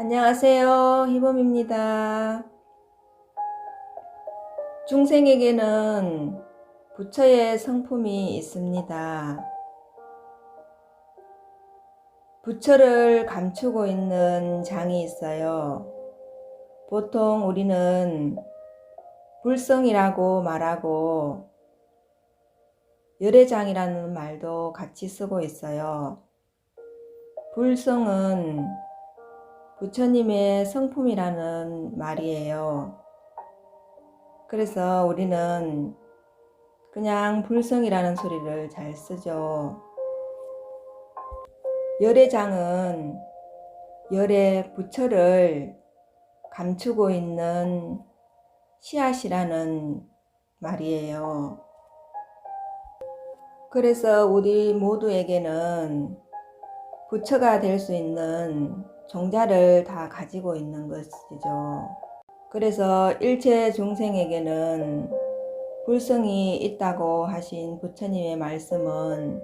안녕하세요. 희범입니다. 중생에게는 부처의 성품이 있습니다. 부처를 감추고 있는 장이 있어요. 보통 우리는 불성이라고 말하고 열애장이라는 말도 같이 쓰고 있어요. 불성은 부처님의 성품이라는 말이에요. 그래서 우리는 그냥 불성이라는 소리를 잘 쓰죠. 열애장은 열애 부처를 감추고 있는 씨앗이라는 말이에요. 그래서 우리 모두에게는 부처가 될 수 있는 종자를 다 가지고 있는 것이죠. 그래서 일체 중생에게는 불성이 있다고 하신 부처님의 말씀은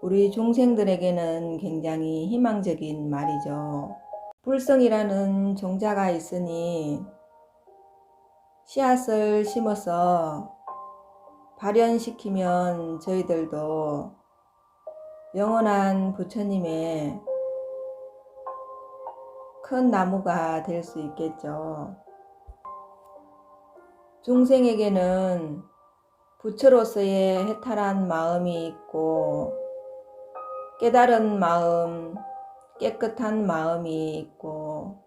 우리 중생들에게는 굉장히 희망적인 말이죠. 불성이라는 종자가 있으니 씨앗을 심어서 발현시키면 저희들도 영원한 부처님의 큰 나무가 될 수 있겠죠. 중생에게는 부처로서의 해탈한 마음이 있고 깨달은 마음, 깨끗한 마음이 있고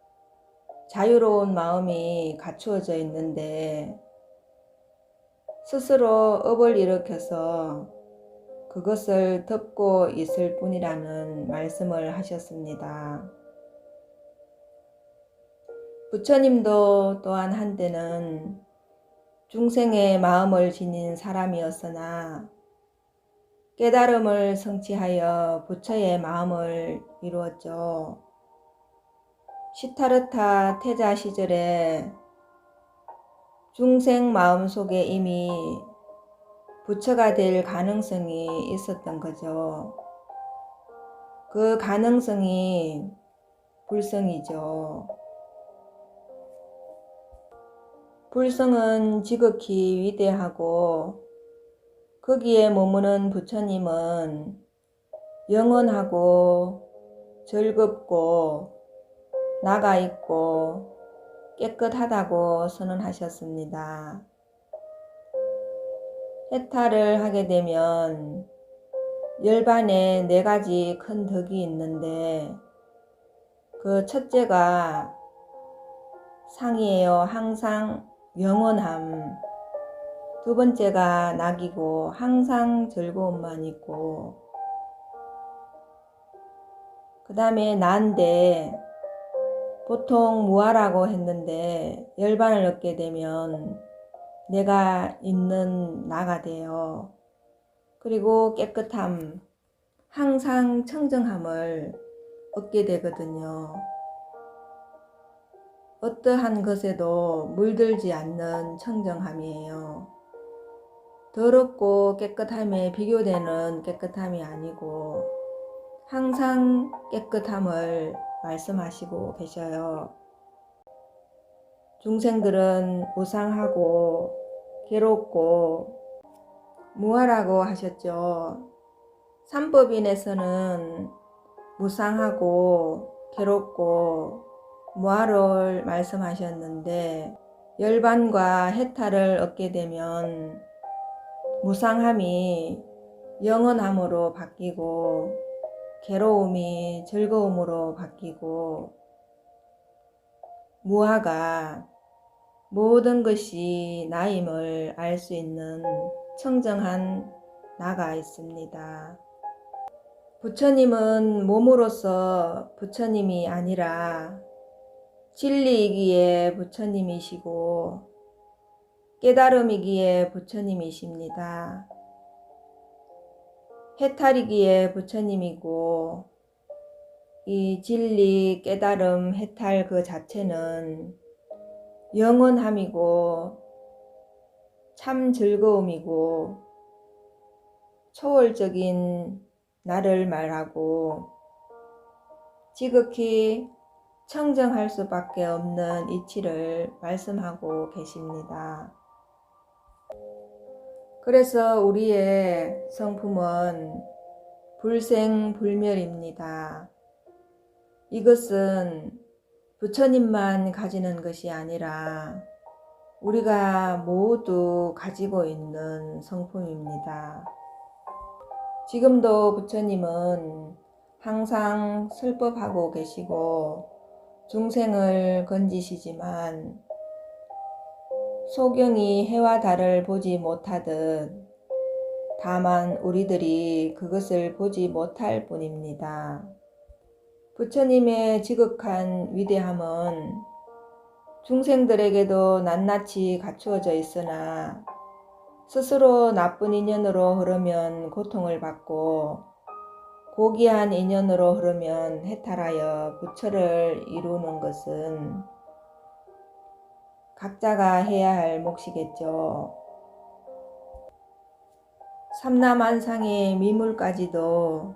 자유로운 마음이 갖추어져 있는데 스스로 업을 일으켜서 그것을 덮고 있을 뿐이라는 말씀을 하셨습니다. 부처님도 또한 한때는 중생의 마음을 지닌 사람이었으나 깨달음을 성취하여 부처의 마음을 이루었죠. 시타르타 태자 시절에 중생 마음 속에 이미 부처가 될 가능성이 있었던 거죠. 그 가능성이 불성이죠. 불성은 지극히 위대하고 거기에 머무는 부처님은 영원하고 즐겁고 나가 있고 깨끗하다고 선언하셨습니다. 해탈을 하게 되면 열반에 네 가지 큰 덕이 있는데 그 첫째가 상이에요. 항상 영원함. 두 번째가 낙이고 항상 즐거움만 있고 그 다음에 난데 보통 무아라고 했는데 열반을 얻게 되면 내가 있는 나가 돼요. 그리고 깨끗함, 항상 청정함을 얻게 되거든요. 어떠한 것에도 물들지 않는 청정함이에요. 더럽고 깨끗함에 비교되는 깨끗함이 아니고 항상 깨끗함을 말씀하시고 계셔요. 중생들은 무상하고 괴롭고 무아라고 하셨죠. 삼법인에서는 무상하고 괴롭고 무아를 말씀하셨는데 열반과 해탈을 얻게 되면 무상함이 영원함으로 바뀌고 괴로움이 즐거움으로 바뀌고 무아가 모든 것이 나임을 알 수 있는 청정한 나가 있습니다. 부처님은 몸으로서 부처님이 아니라 진리이기에 부처님이시고 깨달음이기에 부처님이십니다. 해탈이기에 부처님이고 이 진리, 깨달음, 해탈 그 자체는 영원함이고 참 즐거움이고 초월적인 나를 말하고 지극히 청정할 수밖에 없는 이치를 말씀하고 계십니다. 그래서 우리의 성품은 불생불멸입니다. 이것은 부처님만 가지는 것이 아니라 우리가 모두 가지고 있는 성품입니다. 지금도 부처님은 항상 슬법하고 계시고 중생을 건지시지만 소경이 해와 달을 보지 못하듯 다만 우리들이 그것을 보지 못할 뿐입니다. 부처님의 지극한 위대함은 중생들에게도 낱낱이 갖추어져 있으나 스스로 나쁜 인연으로 흐르면 고통을 받고 고귀한 인연으로 흐르면 해탈하여 부처를 이루는 것은 각자가 해야 할 몫이겠죠. 삼남한상의 미물까지도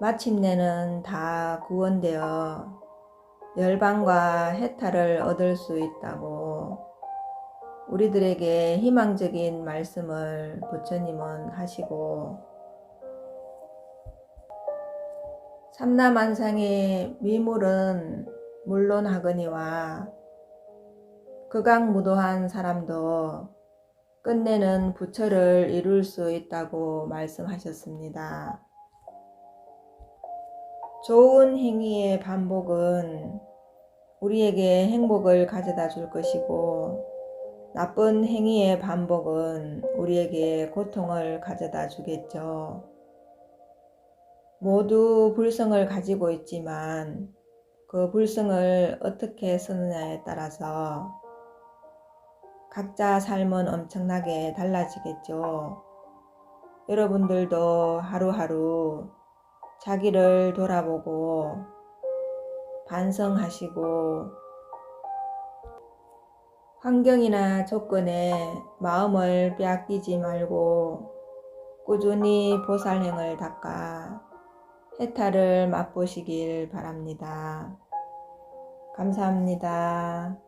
마침내는 다 구원되어 열방과 해탈을 얻을 수 있다고 우리들에게 희망적인 말씀을 부처님은 하시고 삼남한상의 미물은 물론 하거니와 극악무도한 사람도 끝내는 부처를 이룰 수 있다고 말씀하셨습니다. 좋은 행위의 반복은 우리에게 행복을 가져다 줄 것이고 나쁜 행위의 반복은 우리에게 고통을 가져다 주겠죠. 모두 불성을 가지고 있지만 그 불성을 어떻게 쓰느냐에 따라서 각자 삶은 엄청나게 달라지겠죠. 여러분들도 하루하루 자기를 돌아보고 반성하시고 환경이나 조건에 마음을 빼앗기지 말고 꾸준히 보살행을 닦아 해탈을 맛보시길 바랍니다. 감사합니다.